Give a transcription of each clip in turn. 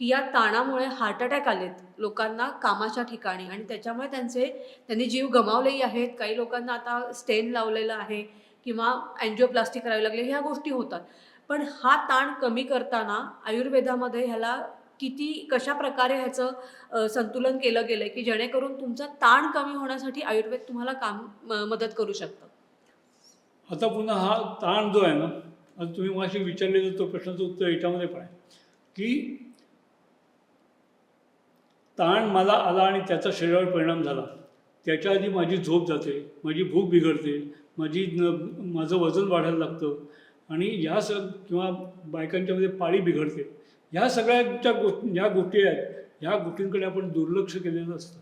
की या ताणामुळे हार्ट अटॅक आलेत लोकांना कामाच्या ठिकाणी आणि त्याच्यामुळे त्यांचे त्यांनी जीव गमावलेही आहेत. काही लोकांना आता स्टेन लावलेलं आहे किंवा अँजिओप्लास्टिक करावी लागले ह्या गोष्टी होतात. पण हा ताण कमी करताना आयुर्वेदामध्ये ह्याला किती कशा प्रकारे ह्याचं संतुलन केलं गेलं की जेणेकरून तुमचा ताण कमी होण्यासाठी आयुर्वेद तुम्हाला काम म- मदत करू शकतं? आता पुन्हा हा ताण जो आहे ना आता तुम्ही माझी विचारलेलं तो प्रश्नाचं उत्तर याच्यामध्ये पण आहे. की ताण मला आला आणि त्याचा शरीरावर परिणाम झाला. त्याच्या आधी माझी झोप जाते माझी भूक बिघडते माझी न माझं वजन वाढायला लागतं आणि ह्या सग किंवा बायकांच्यामध्ये पाळी बिघडते. ह्या सगळ्याच्या गो ज्या गोष्टी आहेत ह्या गोष्टींकडे आपण दुर्लक्ष केलेलं असतं.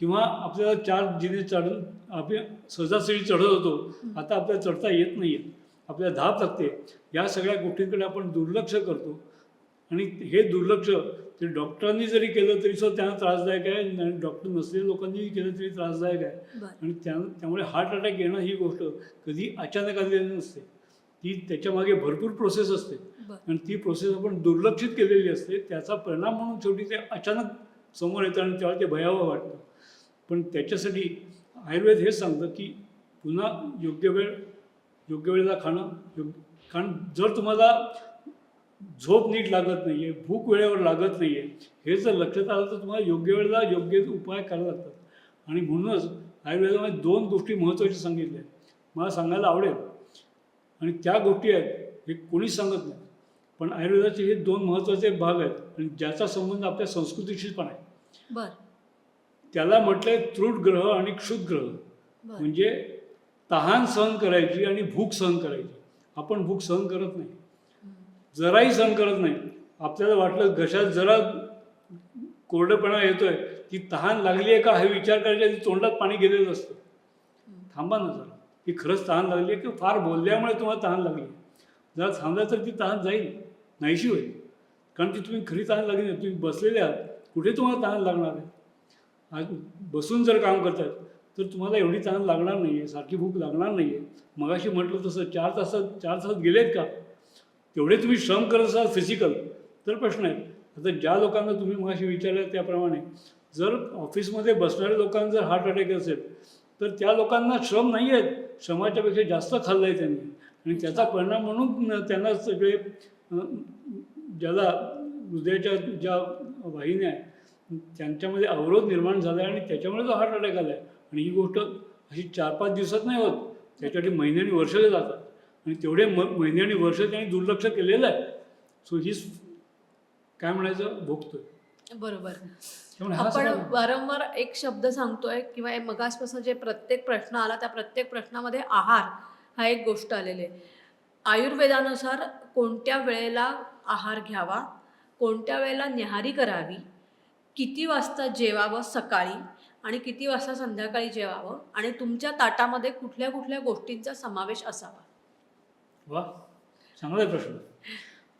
किंवा आपल्याला चार जिने चढून आपण सहजासहजी चढत होतो आता आपल्याला चढता येत नाही आहे आपल्याला धाप लागते. या सगळ्या गोष्टींकडे आपण दुर्लक्ष करतो. आणि हे दुर्लक्ष ते डॉक्टरांनी जरी केलं तरी सुद्धा त्यांना त्रासदायक आहे आणि डॉक्टर नसलेल्या लोकांनी केलं तरी त्रासदायक आहे. आणि त्या त्यामुळे हार्ट अटॅक येणं ही गोष्ट कधी अचानक आलेली नसते. ती त्याच्यामागे भरपूर प्रोसेस असते. आणि ती प्रोसेस आपण दुर्लक्षित केलेली असते. त्याचा परिणाम म्हणून शेवटी ते अचानक समोर येतं आणि तेव्हा ते भयावह वाटतं. पण त्याच्यासाठी आयुर्वेद हेच सांगतं की पुन्हा योग्य वेळ योग्य वेळेला खाणं योग्य कारण जर तुम्हाला झोप नीट लागत नाही आहे भूक वेळेवर लागत नाही आहे हे जर लक्षात आलं तर तुम्हाला योग्य वेळेला योग्य उपाय करायला लागतात. आणि म्हणूनच आयुर्वेदामध्ये दोन गोष्टी महत्त्वाच्या सांगितल्या मला सांगायला आवडेल. आणि त्या गोष्टी आहेत हे कोणीच सांगत नाही. पण आयुर्वेदाचे हे दोन महत्त्वाचे भाग आहेत आणि ज्याचा संबंध आपल्या संस्कृतीशी पण आहे. बरं. त्याला म्हटलंय त्रुट ग्रह आणि क्षुत ग्रह. म्हणजे तहान सहन करायची आणि भूक सहन करायची. आपण भूक सहन करत नाही. जराही सहन करत नाही. आपल्याला वाटलं घशात जरा कोरडेपणा येतोय ती तहान लागली आहे का हे विचार करायच्या आधी तोंडात पाणी गेलेलं असतं. थांबा ना जरा. ही खरंच तहान लागली आहे की फार बोलल्यामुळे तुम्हाला तहान लागली जरा थांबला तर ती तहान जाईल. नाहीशी होईल. कारण ती तुम्ही खरी तहान लागली नाही. तुम्ही बसलेले आहात. कुठे तुम्हाला तहान लागणार आहे? आज बसून जर काम करतात तर तुम्हाला एवढी तहान लागणार नाही आहे सारखी भूक लागणार नाही आहे मगाशी म्हटलं तसं चार तासात चार तासात गेलेत का? तेवढे तुम्ही श्रम करत असाल फिजिकल तर प्रश्न आहे. आता ज्या लोकांना तुम्ही मगाशी विचारलं त्याप्रमाणे जर ऑफिसमध्ये बसणाऱ्या लोकांना जर हार्ट अटॅक असेल तर त्या लोकांना श्रम नाही आहेत. श्रमाच्यापेक्षा जास्त खाल्लं आहे त्यांनी. आणि त्याचा परिणाम म्हणून त्यांना सगळे ज्याला हृदयाच्या ज्या वाहिन्या आहेत त्यांच्यामध्ये अवरोध निर्माण झाला आहे आणि त्याच्यामुळे तो हार्ट अटॅक आला आहे आणि ही गोष्ट अशी चार पाच दिवसात नाही होत. त्याच्यासाठी महिन्याने वर्ष जातात. आणि तेवढे म महिने आणि वर्ष त्यांनी दुर्लक्ष केलेलं आहे. सो हीच काय म्हणायचं? भोगतोय. बरोबर. आपण वारंवार एक शब्द सांगतोय किंवा मगासपासून जे प्रत्येक प्रश्न आला त्या प्रत्येक प्रश्नामध्ये आहार हा एक गोष्ट आलेली आहे. आयुर्वेदानुसार कोणत्या वेळेला आहार घ्यावा कोणत्या वेळेला न्याहारी करावी किती वाजता जेवावं सकाळी आणि किती वाजता संध्याकाळी जेवावं आणि तुमच्या ताटामध्ये कुठल्या कुठल्या गोष्टींचा समावेश असावा. वा चांगला आहे प्रश्न.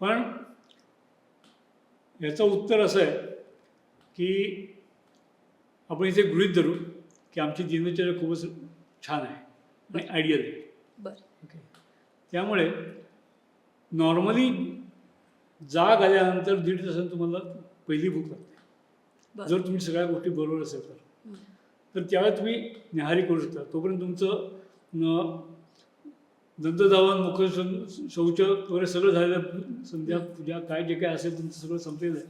पण याचं उत्तर असं आहे की आपण इथे गृहीत धरू की आमची दिनचर्या खूपच छान आहे आणि आयडियल आहे. बरं. ओके त्यामुळे नॉर्मली जाग आल्यानंतर दीड तासांनी तुम्हाला पहिली भूक लागते. जर तुम्ही सगळ्या गोष्टी बरोबर असेल तर. तर त्यावेळेला तुम्ही न्याहारी करू शकता. तोपर्यंत तुमचं दंतधावन मुख शौच वगैरे सगळं झालेलं संध्या पूजा काय जे काय असेल तुमचं सगळं संपलेलं आहे.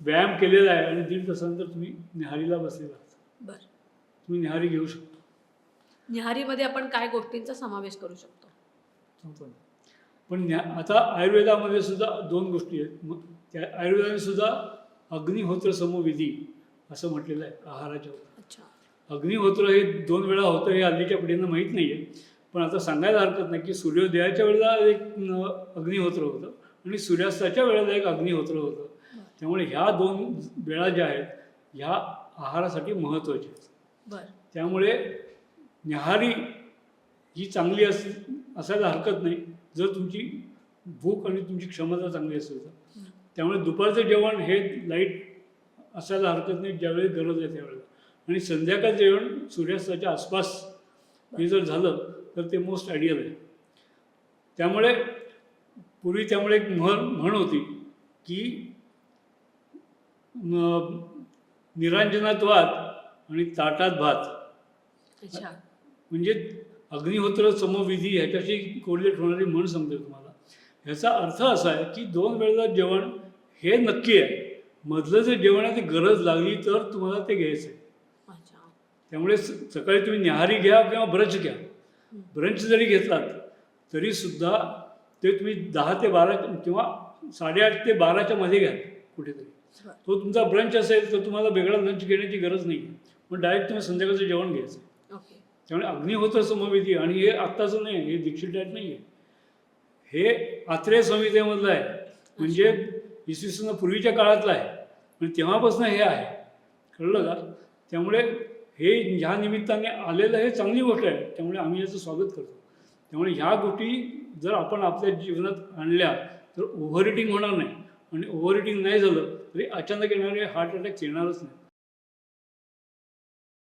व्यायाम केलेला आहे आणि दीड तासानंतर तुम्ही न्याहारीला बसलेला आहात. बरं. तुम्ही न्याहारी घेऊ शकता. न्याहारीमध्ये आपण काय गोष्टींचा समावेश करू शकतो. पण न्या आता आयुर्वेदामध्ये सुद्धा दोन गोष्टी आहेत. मग त्या आयुर्वेदाने सुद्धा अग्निहोत्र समविधी असं म्हटलेलं आहे आहाराच्या अच्छा. अग्निहोत्र हे दोन वेळा होतं हे हल्लीच्या पिढींना माहीत नाही आहे पण आता सांगायला हरकत नाही की सूर्योदयाच्या वेळेला एक अग्निहोत्र होतं आणि सूर्यास्ताच्या वेळेला एक अग्निहोत्र होतं त्यामुळे ह्या दोन वेळा ज्या आहेत ह्या आहारासाठी महत्त्वाच्या आहेत. त्यामुळे न्याहारी ही चांगली अस असायला हरकत नाही. जर तुमची भूक आणि तुमची क्षमता चांगली असेल तर. त्यामुळे दुपारचं जेवण हे लाइट असायला हरकत नाही ज्यावेळी गरज आहे त्यावेळेला आणि संध्याकाळ जेवण सूर्यास्ताच्या आसपास हे जर झालं तर ते मोस्ट आयडियल आहे. त्यामुळे पूर्वी त्यामुळे एक म्हण म्हण होती की निरांजनात वात आणि ताटात भात. म्हणजे अग्निहोत्र समविधी ह्याच्याशी कोरिलेट होणारी म्हण समजेल तुम्हाला. ह्याचा अर्थ असा आहे की दोन वेळेला जेवण हे नक्की आहे. मधलं जे जेवण आहे ते गरज लागली तर तुम्हाला ते घ्यायचं आहे त्यामुळे सकाळी तुम्ही न्याहारी घ्या किंवा ब्रंच घ्या. ब्रंच जरी घेतलात तरी सुद्धा ते तुम्ही दहा ते बारा किंवा साडेआठ ते बाराच्या मध्ये घ्या कुठेतरी. तो तुमचा ब्रंच असेल तर तुम्हाला वेगळा लंच घेण्याची गरज नाही. मग डायरेक्ट तुम्ही संध्याकाळचं जेवण घ्यायचं. त्यामुळे अग्निहोत्र समविधी आणि हे आत्ताचं नाही आहे हे दीक्षित डायट नाही आहे हे आत्रेय संहितेमधलं आहे. म्हणजे इसवी सन पूर्वीच्या काळातलं आहे. म्हणजे तेव्हापासून हे आहे. कळलं का? त्यामुळे हे ह्या निमित्ताने आलेलं हे चांगली गोष्ट आहे. त्यामुळे आम्ही याचं स्वागत करतो. त्यामुळे ह्या गोष्टी जर आपण आपल्या जीवनात आणल्या तर ओव्हर होणार नाही. आणि ओव्हर नाही झालं तरी अचानक येणारे हार्ट अटॅक येणारच नाही.